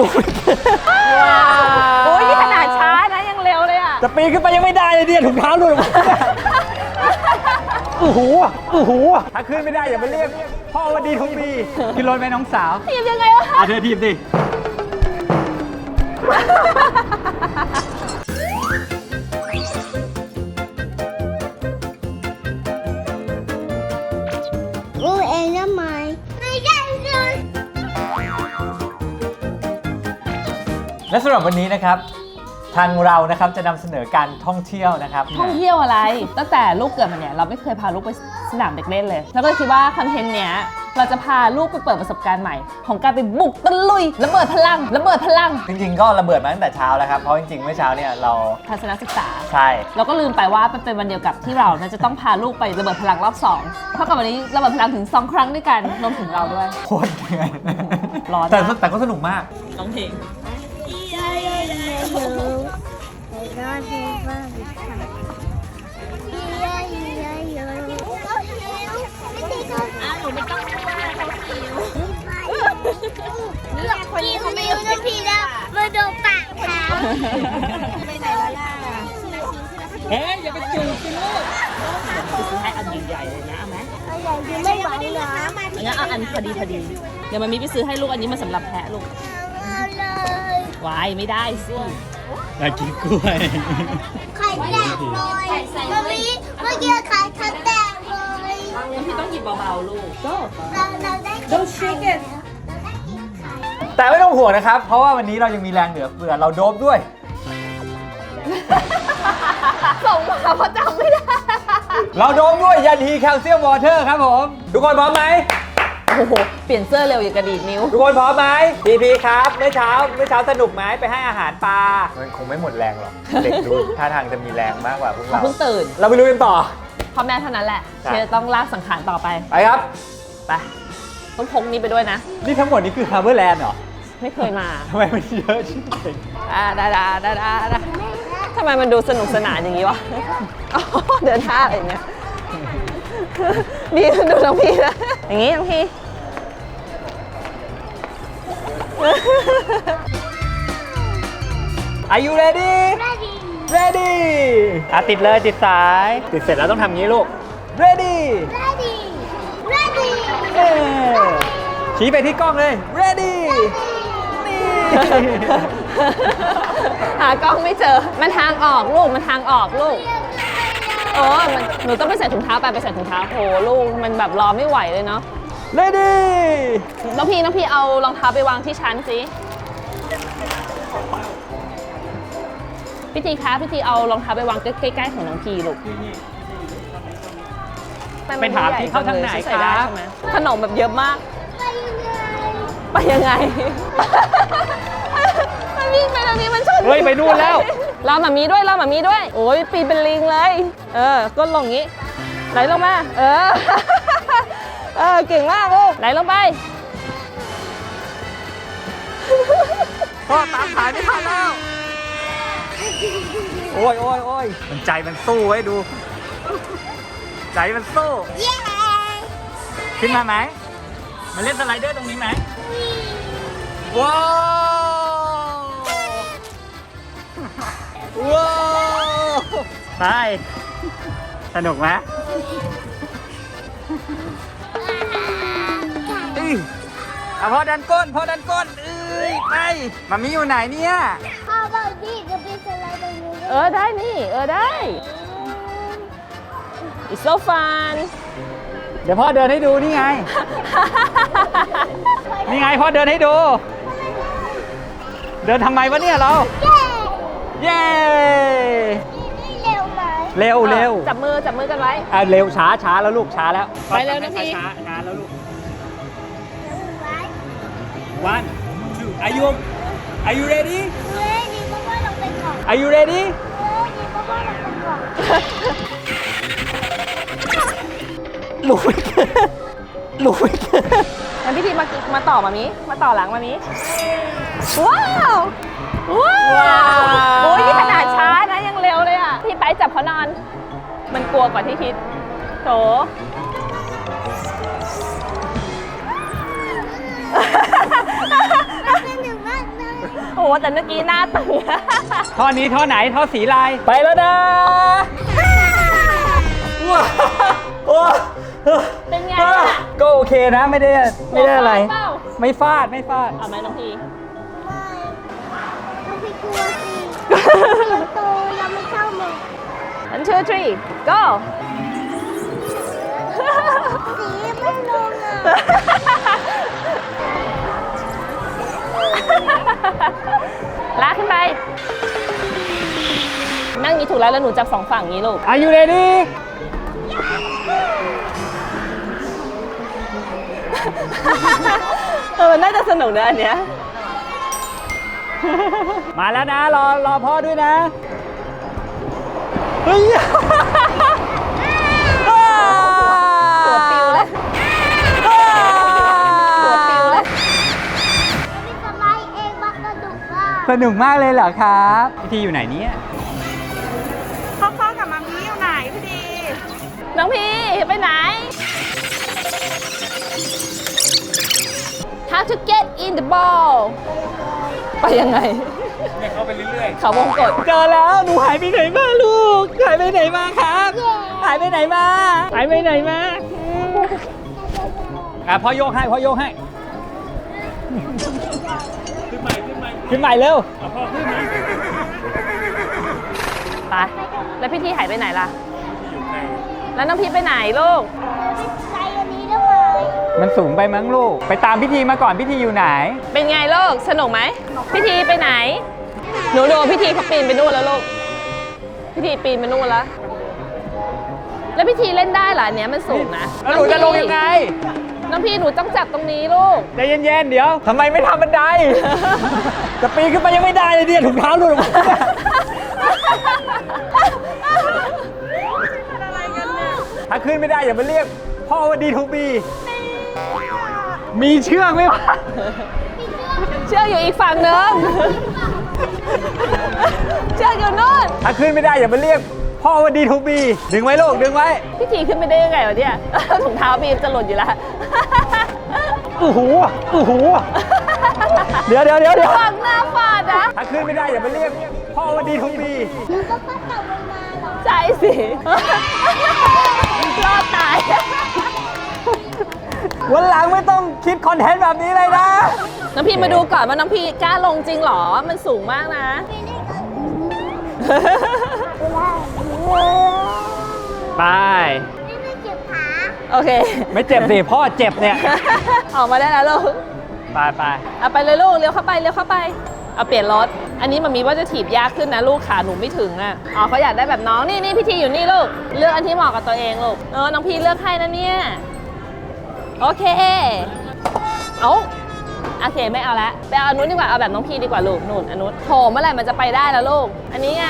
ลุยว้าวโอ้ยนี่ขนาดช้านะยังเร็วเลยอะจะปีนขึ้นไปยังไม่ได้เลยเนี่ยถุงเท้าหลุดออกมาโอ้โหโอ้โหถ้าขึ้นไม่ได้อย่ามาเรียกพ่อวันดีทุกปีขึ้นรถไหมน้องสาวทีมยังไงวะคะอะเธอทีมสิ และสำหรับวันนี้นะครับ ทางเรานะครับจะนำเสนอการท่องเที่ยวนะครับท่องเที่ยวอะไร ตั้งแต่ลูกเกิดมาเนี่ยเราไม่เคยพาลูกไปสนามเด็กเล่นเลย แล้วก็คิดว่าคอนเทนต์เนี้ยเราจะพาลูกไปเปิดประสบการณ์ใหม่ ของการไปบุกตะลุยระเบิดพลังระเบิดพลังจริงๆ ก็ระเบิดมาตั้งแต่เช้าแล้วครับ เพราะจริงๆเมื่อเช้าเนี่ยเราทัศนศึกษา ใช่ เราก็ลืมไปว่ามันเป็นวันเดียวกับที่เราน่าจะต้องพาลูกไประเบิดพลังรอบสองเท่ากับวันนี้ระเบิดพลังถึงสองครั้งด้วยกันรวมถึงเราด้วย โคตรเหนื่อยร้อนแต่มากแต่ก็สนุกมาก ร้องเพลง ยายยายยายอยู่แต่ก็ดีมากยายยายอยู่เขาหิวไม่ใช่เขาอ้าวหนูไม่ต้องพูดว่าเขาหิวนี่คนนี้เขาไม่รู้นะพี่นะมาดูปากเขาไปไหนแล้วล่ะเฮ้ยอย่าไปจูบสิลูกซื้อให้อันใหญ่ๆเลยนะเอาไหมอะไรอยู่ไม่ไหวเหรองั้นเอาอันพอดีพอดี เดี๋ยวมันมีไปซื้อให้ลูกอันนี้มาสำหรับแพะลูกเอาเลย วายไม่ได้สิอยากกินกล้วย ไข่แตกเลยมามีเมื่อกี้ไข่เขาแตกเลยพี่ต้องหยิบเบาๆลูกก็เราเราได้กิน Don't shake it เราได้กินไข่แต่ไม่ต้องห่วงนะครับ เพราะว่าวันนี้เรายังมีแรงเหลือเฟือเราโดบด้วย ส่งมาเพราะจำไม่ได้ เราโดบด้วยยันฮีแคลเซียมวอเตอร์ครับผม ทุกคนพร้อมไหม โอ้โห เปลี่ยนเสื้อเร็วอย่างกระดีดนิ้ว ทุกคนพร้อมไหมพีพีครับ เมื่อเช้า เมื่อเช้าสนุกไหมไปให้อาหารปลา มันคงไม่หมดแรงหรอก เด็กดูท่าทางจะมีแรงมากกว่าพวกเขาเรา เพิ่งตื่นเราไปลุยกันต่อ พ่อแม่เท่านั้นแหละใช่ที่จะต้องลากสังขารต่อไป ไปครับ ไป ต้องพกนี้ไปด้วยนะ นี่ทั้งหมดนี้คือ Harborland เหรอไม่เคยมาทำไมมันเยอะชิบเป่งอ่าดาดาดาดาดาทำไมมันดูสนุกสนานอย่างนี้วะอ๋อเดินท่าอะไรอย่างเงี้ยดีดูน้องพี่นะอย่างนี้น้องพี่ Are you ready ได้ดี ready อะติดเลยติดสาย ติดเสร็จแล้วต้องทำงี้ลูก ready ได้ดีได้ดีเอ้ชี้ไปที่กล้องเลย ready นี่หากล้องไม่เจอ มันทางออกลูก มันทางออกลูก โอ้มันหนูต้องไปใส่ถุงเท้าไปไปใส่ถุงเท้าโหลูก มันแบบรอไม่ไหวเลยเนาะ ready น้องพี่น้องพี่เอารองเท้าไปวางที่ชั้นสิพี่ทีคะพี่ทีเอารองเท้าไปวางใกล้ๆของน้องพีลูกไปถามที่เข้าทางไหนใส่ด้ครับ ใช่ไหมขนมแบบเยอะมากไปยังไงไปยังไง มันวิ่งไปทางนี้มันชนเฮ้ยไปนู่นแล้ว เราหมามีด้วยเราหมามีด้วย โอ้ยปีนเป็นลิงเลย เออก้นลงอย่างงี้ ไหลลงมา เออ เออเก่งมากลูกไหลลงไปพ่อตามถ่ายไม่ทันแล้ว โอ้ยโอ้ยโอ้ยมันใจมันสู้ไว้ดู ใจมันสู้เย้ขึ้นมาไหมมาเล่นสไลเดอร์ตรงนี้ไหมว้าวว้าวไปสนุกไหม เอาพ่อดันก้นพ่อดันก้นเอ้ยไปมามีอยู่ไหนเนี่ยพ่อบอกดีจะไปสไลด์ตรงนี้เออได้นี่ เออได้ It's so fun เดี๋ยวพ่อเดินให้ดูนี่ไง นี่ไงพ่อเดินให้ดู เดินทำไมวะเนี่ยเรา เย้เย้นี่เร็วไหมเร็วเร็วจับมือจับมือกันไว้อะเร็วช้าช้าแล้วลูกช้าแล้ว ไปเร็วนะพี่ one two are you are you ready เฮ้ยดีเพราะว่าเราไปก่อน are you ready เฮ้ยดีเพราะว่าเราไปก่อนลุยลุยงั้นพี่ทีมามาต่อมามีมาต่อหลังมามีว้าวว้าวโอ้ยนี่ขนาดช้านะยังเร็วเลยอะพี่ไปจับเขานอน มันกลัวกว่าที่คิดโถ แต่เมื่อกี้หน้าตึง ท่อนี้ท่อไหนท่อสีลาย ไปแล้วนะว้าวโอ้เป็นไงล่ะ ก็โอเคนะไม่ได้ไม่ได้อะไรเปล่า ไม่ฟาดไม่ฟาด เอาไหมน้องพีไม่ต้องไปกลัวสิโตยังไม่เข้ามา one two three go สีไม่ลงอะ ลากขึ้นไป นั่งอย่างนี้ถูกแล้วแล้วหนูจับสองฝั่งอย่างนี้ลูก Are you ready เออมันน่าจะสนุกนะอันเนี้ย มาแล้วนะ รอรอพ่อด้วยนะ เฮ้ย สนุกมากเลยเหรอครับพี่ทีอยู่ไหนเนี่ยพ่อๆกับมัมมี่อยู่ไหนพี่ดีน้องพี่ไปไหน How to get in the ball ไปยังไงเข้าไปเรื่อยเขาวงกดๆเจอแล้วหนูหายไปไหนมาลูกหายไปไหนมาครับหายไปไหนมาหายไปไหนมาอะพ่อโยกให้พ่อโยกให้ ขึ้นใหม่ ขึ้นใหม่ขึ้นใหม่เร็วไปแล้วพี่ที่หายไปไหนล่ะ แล้วน้องพี่ไปไหนลูกใส่อันนี้ได้ไหมมันสูงไปมั้งลูก ไปตามพิธีมาก่อนพิธีอยู่ไหน เป็นไงลูก สนุกไหมพี่ทีไปไหน หนูดูพี่ทีเขาปีนไปนู่นแล้วลูกพี่ทีปีนไปนู่นแล้ว แล้วพี่ทีเล่นได้เหรออันเนี้ยมันสูงนะแล้วหนูจะลงยังไง น้องพี่หนูต้องจับตรงนี้ลูก ใจเย็นๆ เดี๋ยวทำไมไม่ทำบันได จะปีนขึ้นไปยังไม่ได้เลยเนี่ยถุงเท้าหลุดออกมาถ้าขึ้นไม่ได้อย่ามาเรียก พ่อว่าดีทูบีมีเชือกไหมวะเชือกอยู่อีกฝั่งหนึงเชือกอยู่นู่น ถ้าขึ้นไม่ได้อย่ามาเรียก พ่อว่าดีทูบีดึงไว้ลูกดึงไว้ พี่ทีขึ้นไปได้ยังไงวะเนี่ย ถุงเท้าบีมจะหล่นอยู่แล้วโอ้โหโอ้โหเดี๋ยวเดี๋ยวเดี๋ยวเดี๋ยวฝั่งหน้าฟาดนะถ้าขึ้นไม่ได้อย่ามาเรียกพ่อว่าดีทูบีหนูก็ปั้นต่อลงมาเหรอใช่สิรอดตาย วันหลังไม่ต้องคิดคอนเทนต์แบบนี้เลยนะ น้องพี่มาดูก่อนว่าน้องพี่กล้าลงจริงเหรอ มันสูงมากนะ ไป ไม่ได้เจ็บขาโอเค ไม่เจ็บสิพ่อเจ็บเนี่ย ออกมาได้แล้วลูกไปไปเอาไปเลยลูกเลี้ยวเข้าไปเลี้ยวเข้าไป เอาเปลี่ยนรถ อันนี้มันมีว่าจะถีบยากขึ้นนะลูกขาหนูไม่ถึงอะ อ๋อเขาอยากได้แบบน้องนี่นี่พี่ทีอยู่นี่ลูก เลือกอันที่เหมาะกับตัวเองลูก เออน้องพี่เลือกให้นะเนี่ย โอเค เอาโอเคไม่เอาละไปเอาอันนู้นดีกว่าเอาแบบน้องพี่ดีกว่าลูกนู่นอันนู้นโถเมื่อไหร่มันจะไปได้แล้วลูก อันนี้ไง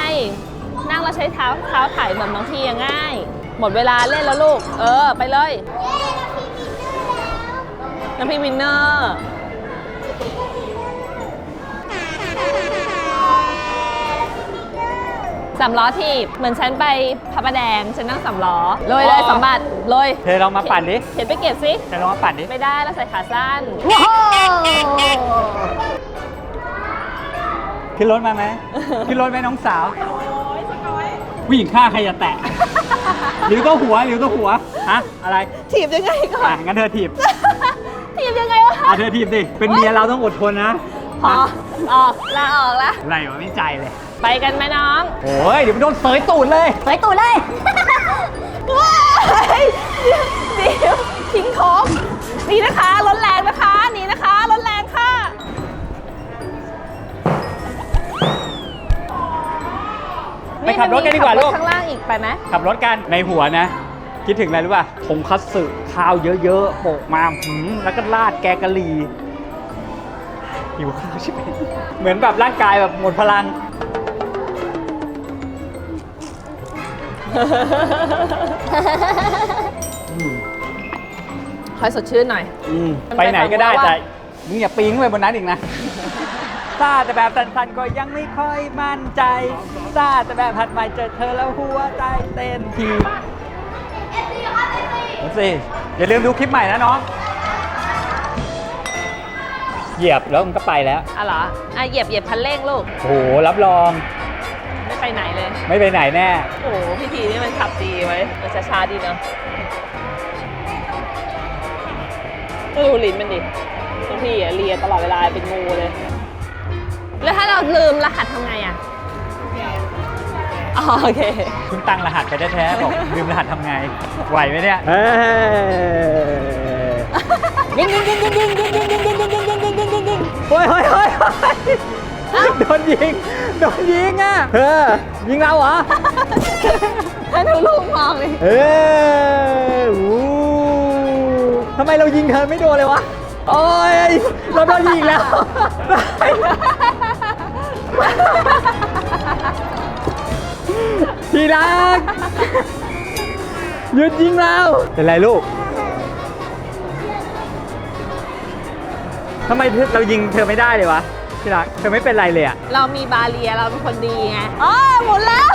นั่งแล้วใช้เท้าเท้าไถ่ายแบบน้องพี่ยังง่าย หมดเวลาเล่นแล้วลูก เออ ไปเลยน้องพี่วินเนอร์สามล้อทีบเหมือนฉันไปพระประแดง ฉันนั่งสามล้อเลยอ๋เลยอสมบัติเลยเธอลองมาปั่นดิ เห็นไปเก็บสิเธอลองมาปั่นดิ ไม่ได้เราใส่ขาสั้นขึ้นรถมาไหมขึ้นรถไหมน้องสาว ผู้หญิงฆ่าใครอย่าแตะ หรือก็หัวหรือก็หัว ฮะ อะไรถีบยังไงก่ออะนงั้นเธอถีบถีบยังไงวะอะเธอถีบสิ เป็นเมียเราต้องอดทนนะพอออกลาออกละอะไรวะไม่ใจเลย ไปกันไหมน้องโอ้ยเดี๋ยวมันโดนเสยตูดเลย ไปตู่เลยว้ายเดี๋ยวเดี๋ยวทิ้งของนี่นะคะรถแรงนะคะนี่นะคะ ไปขับรถกันดีกว่าลูก ข้างล่างอีกไปไหมขับรถกันในหัวนะ คิดถึงอะไรรู้ป่ะทงคัตสึข้าวเยอะๆโปะมาหืมแล้วก็ราดแกงกะหรี่หิวข้าวใช่ไหมเหมือนแบบร่างกายแบบหมดพลัง คอยสดชื่นหน่อย อืมมันไปไหนก็ได้เป็นแบบว่าแต่มึงอย่าปีนขึ้นไปบนนั้นอีกนะ ซาแต่แบบสันๆก็ยังไม่ค่อยมั่นใจซาแต่แบบผัดใหม่เจอเธอแล้วหัวใจเต้นทีเอาสิอย่าลืมดูคลิปใหม่นะน้องเหยียบแล้วมันก็ไปแล้วอะเหรออะเหยียบเหยียบคันเร่งลูก โอ้โหรับรอง ไม่ไปไหนเลย ไม่ไปไหนแน่ โอ้โหพี่ทีนี่มันขับดีไว้มันช้าๆดีเนาะก็ดูลิ้นมันดิทุกทีอะเลียตลอดเวลาเป็นงูเลย แล้วถ้าเราลืมรหัสทำไงอะอ๋อโอเค คุณตั้งรหัสไปแท้ๆบอกลืมรหัสทำไง ไหวไหมเนี่ยเฮ้ยิงยิงยิงยิงยิงยิงยิงยิงยิงยิงยิงยิงยิงยิงยิงยิงโอ้ยโอ้ยโอ้ยโอ้ยโดนยิง โดนยิงอะเออยิงเราเหรอ แล้วดูลูกมองเลยเออวู้ทำไมเรายิงเธอไม่โดนเลยวะ โอ้ย เราโดนยิงแล้ว ทีรักหยุดยิงเราเป็นไรลูกทำไมเรายิงเธอไม่ได้เลยวะทีรักเธอไม่เป็นไรเลยอะเรามีบาเรียเราเป็นคนดีไงอ๋อหมุนแล้ว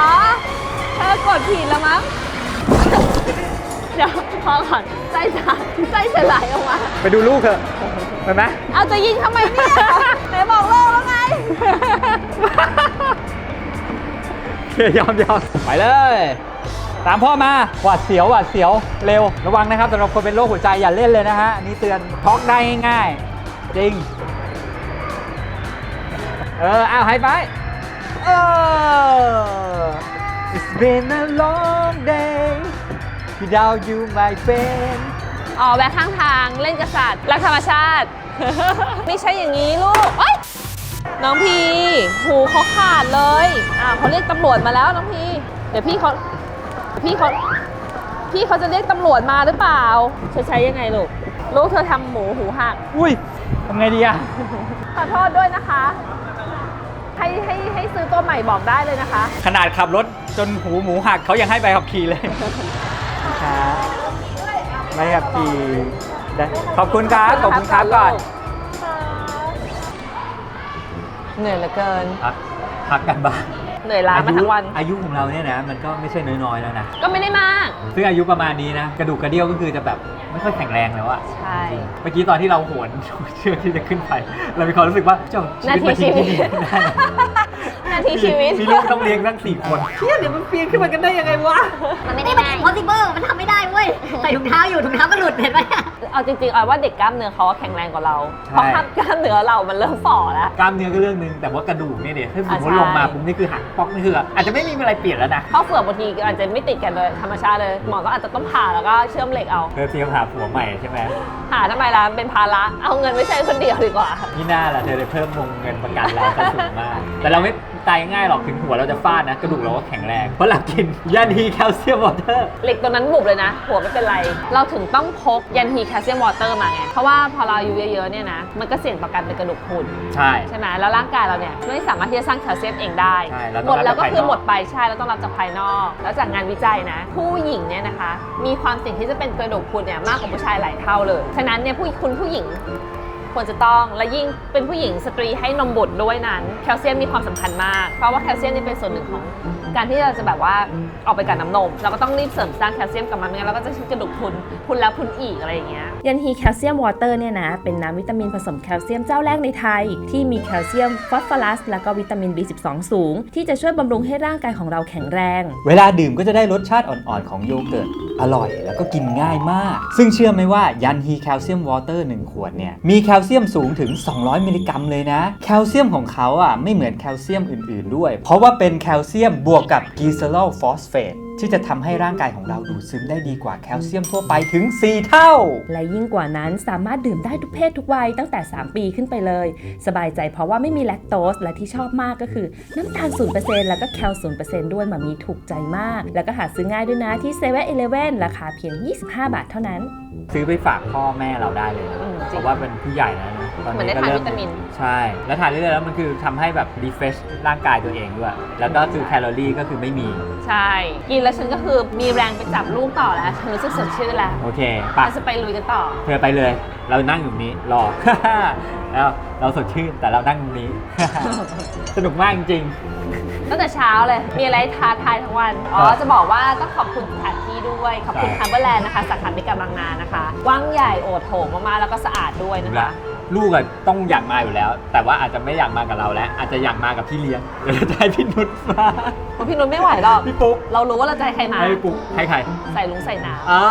อ๋อ เธอกดผิดแล้วมั้ง เดี๋ยวพอก่อนไส้จะไส้จะไหลออกมา ไปดูลูกเถอะเห็นไหมเอาจะยิงทำไมเนี่ยไหนบอกเลิกแล้วไง โอเคยอมยอมไปเลย ตามพ่อมาหวาดเสียวหวาดเสียวเร็วระวังนะครับสำหรับคนเป็นโรคหัวใจอย่าเล่นเลยนะฮะอันนี่เตือนช็อกได้ง่ายๆจริง เอออ้าวไฮไปเออ It's been a long day without you my friend อ๋อแวะข้างทางเล่นกษัตริย์รักธรรมชาติ ไม่ใช่อย่างนี้ลูกเอ้ยน้องพี หูเขาขาดเลยอ่าเขาเรียกตำรวจมาแล้วน้องพี เดี๋ยวพี่เขาพี่เขาพี่เขาจะเรียกตำรวจมาหรือเปล่าจะใช้ยังไงลูก ลูกเธอทำหมูหูหัก อุ้ยทำไงดีอะขอโทษด้วยนะคะ ให้ให้ให้ซื้อตัวใหม่บอกได้เลยนะคะ ขนาดขับรถจนหูหมูหักเขายังให้ใบขับขี่เลย ครับใบขับขี่ได้ขอบคุณครับขอบคุณครับก่อนเหนื่อยเหลือเกิน พักพักกันบ้างเหนื่อยล้ามาทั้งวัน อายุของเราเนี่ยนะมันก็ไม่ใช่น้อยๆแล้วนะ ก็ไม่ได้มาก ซึ่งอายุประมาณนี้นะ กระดูกกระเดี่ยวก็คือจะแบบไม่ค่อยแข็งแรงแล้วอะใช่ เมื่อกี้ตอนที่เราโหนเชือกที่จะขึ้นไป เรามีความรู้สึกว่าเจ้านาทีชีวิตชีวิตมาทิ้งที่นี่ได้ นาทีชีวิต มีลูกต้องเลี้ยงตั้งสี่คน เชี่ยเดี๋ยวมันปีนขึ้นมากันได้ยังไงวะ มันไม่ได้มัน impossible มันทำไม่ได้เว้ย ใส่ถุงเท้าอยู่ถุงเท้าก็หลุดเห็นไหมเอาจริงๆเอาว่าเด็กกล้ามเนื้อเขาแข็งแรงกว่าเราใช่เพราะกล้ามเนื้อเรามันเริ่มฝ่อแล้ว กล้ามเนื้อก็เรื่องหนึงแต่ว่ากระดูกเนี่ยเดี๋ยวถ้าสมมติอะใช่ลงมาปุ๊บนี่คือหักป๊อกนี่คืออาจจะไม่มีอะไรเปลี่ยนแล้วนะข้อเฟือกบางทีอาจจะไม่ติดกันเลยธรรมชาติเลยหมอก็อาจจะต้องผ่าแล้วก็เชื่อมเหล็กเอาเธอเตรียมหาผัวใหม่ใช่ไหมหาทำไมล่ะเป็นภาระเอาเงินไม่ใช่คนเดียวดีกว่านี่น่าล่ะเธอเลยเพิ่มวงเงินประกันเราก็สูงมากแต่เราไม่ ตายง่ายหรอกถึงหัวเราจะฟาดนะ กระดูกเราก็แข็งแรงเพราะเรากินยาดีแคลเซียมวอเตอร์ เหล็กตัวนั้นบุบเลยนะ หัวไม่เป็นไร เราถึงต้องพกยันฮีแคลเซียมวอเตอร์มาไง เพราะว่าพอเราอายุเยอะๆเนี่ยนะ มันก็เสี่ยงต่อการเป็นกระดูกพรุนใช่ ใช่ไหมแล้วร่างกายเราเนี่ยไม่สามารถที่จะสร้างแคลเซียมเองได้ ใช่เราหต้มองดแล้วก็จากคือภายนอกหมดไปใช่แล้วต้องรับจากภายนอก แล้วจากงานวิจัยนะ ผู้หญิงเนี่ยนะคะ มีความเสี่ยงที่จะเป็นกระดูกพรุนเนี่ยมากกว่าผู้ชายหลายเท่าเลย ฉะนั้นเนี่ยผู้คุณผู้หญิง ควรจะต้องและยิ่งเป็นผู้หญิงสตรีให้นมบุตรด้วยนั้น แคลเซียมมีความสำคัญมาก เพราะว่าแคลเซียมนี่เป็นส่วนหนึ่งของ การที่เราจะแบบว่าออกไปกับน้ำนม เราก็ต้องรีบเสริมสร้างแคลเซียมกลับมาไม่งั้นเราก็จะกระดูกพรุนพรุนแล้วพรุนอีกอะไรอย่างเงี้ยยันฮีแคลเซียมวอเตอร์เนี่ยนะเป็นน้ำวิตามินผสมแคลเซียมเจ้าแรกในไทย ที่มีแคลเซียมฟอสฟอรัสและก็วิตามิน B12 สูง ที่จะช่วยบำรุงให้ร่างกายของเราแข็งแรง เวลาดื่มก็จะได้รสชาติอ่อนๆของโยเกิร์ตอร่อยแล้วก็กินง่ายมาก ซึ่งเชื่อไหมว่ายันฮีแคลเซียมวอเตอร์1ขวดเนี่ยมีแคลเซียมสูงถึง 200 มิลลิกรัมเลยนะ แคลเซียมของเขาอะไม่เหมือนแคลเซียมอื่นๆด้วย เพราะว่าเป็นแคลเซียมบวกกับกีเซอรอลฟอสเฟตที่จะทำให้ร่างกายของเราดูดซึมได้ดีกว่าแคลเซียมทั่วไปถึง 4 เท่า และยิ่งกว่านั้นสามารถดื่มได้ทุกเพศทุกวัยตั้งแต่ 3 ปีขึ้นไปเลย สบายใจเพราะว่าไม่มีแลคโตส และที่ชอบมากก็คือ น้ำตาล 0%แล้วก็แคล0%ด้วยมามีถูกใจมาก แล้วก็หาซื้อง่ายด้วยนะที่7 e เ e ่ e อราคาเพียง 25 บาทเท่านั้น ซื้อไปฝากพ่อแม่เราได้เลยนะอืมจริงเพราะว่าเป็นผู้ใหญ่แล้วนะ ตอนเหมือนนี้ได้ก็ทานเริ่มวิตามิน ใช่ แล้วทานเรื่อยๆแล้วมันคือทำให้แบบรีเฟรชร่างกายตัวเองด้วย แล้วก็คือแคลอรี่ก็คือไม่มี ใช่ กินแล้วฉันก็คือมีแรงไปจับลูกต่อแล้วฉันรู้สึกสดชื่นแล้วโอเคไปเราจะไปลุยกันต่อ เธอไปเลย เรานั่งอยู่ตรงนี้รอ แล้วเราสดชื่นแต่เรานั่งตรงนี้ สนุกมากจริง ตั้งแต่เช้าเลย มีอะไรท้าทายทั้งวัน อ๋อ ครับจะบอกว่าต้องขอบคุณสถานที่ด้วย ขอบคุณใช่ฮัมเบอร์แลนด์นะคะ สาขามิกาบางนานะคะ กว้างใหญ่โอดโถงมากๆ แล้วก็สะอาดด้วยๆนะคะลู กอะต้องอยากมาอยู่แล้ว แต่ว่าอาจจะไม่อยากมากับเราแล้ว อาจจะอยากมากับพี่เลี้ยงเดี๋ยวเราจะให้พี่นุชมาเพราะพี่นุชไม่ไหวหรอก พี่ปุ๊กเรารู้ว่าเราจะให้ใครมา ให้พี่ปุ๊กให้ใครใส่ลุงใส่น้อ่า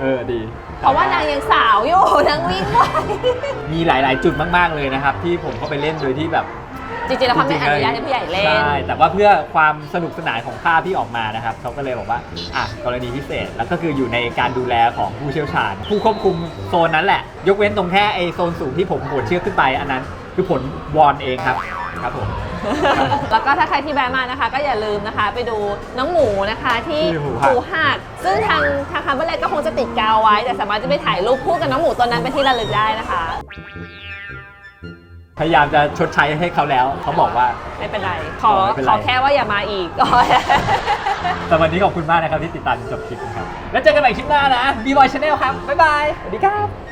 เออดีำเพราะว่านางยังสาวอยู่ นางวิ่งไหวมีหลาย ๆ จุดมาก ๆ เลยนะครับ ที่ผมเข้าไปเล่นโดยที่แบบ จริงๆแล้วเขาไม่อนุญาตให้ผู้ใหญ่เล่น ใช่แต่ว่าเพื่อความสนุกสนานของภาพที่ออกมานะครับเขาก็เลยบอกว่าอะกรณีพิเศษแล้วก็คืออยู่ในการดูแลของผู้เชี่ยวชาญ ผู้ควบคุมโซนนั้นแหละ ยกเว้นตรงแค่ไอโซนสูงที่ผมโหดเชือกขึ้นไปอันนั้น คือผลวอนเองครับครับผม แล้วก็ถ้าใครที่แวะมานะคะ ก็อย่าลืมนะคะ ไปดูน้องหมูนะคะที่ที่หูหัก หูหักซึ่งทางทางคัมเบอร์แลนด์ก็คงจะติดกาวไว้ แต่สามารถจะไปถ่ายรูปคู่กับน้องหมูตัวนั้นเป็นที่ระลึกได้นะคะ พยายามจะชดใช้ให้เขาแล้ว เขาบอกว่า ไม่เป็นไร ขออ๋อไม่เป็นไร ขอแค่ว่าอย่ามาอีกก็แต่วันนี้ขอบคุณมากนะครับที่ติดตามจนจบคลิปนะครับ แล้วเจอกันใหม่คลิปหน้านะ b b o y Channel ครับ บ๊ายบาย สวัสดีครับ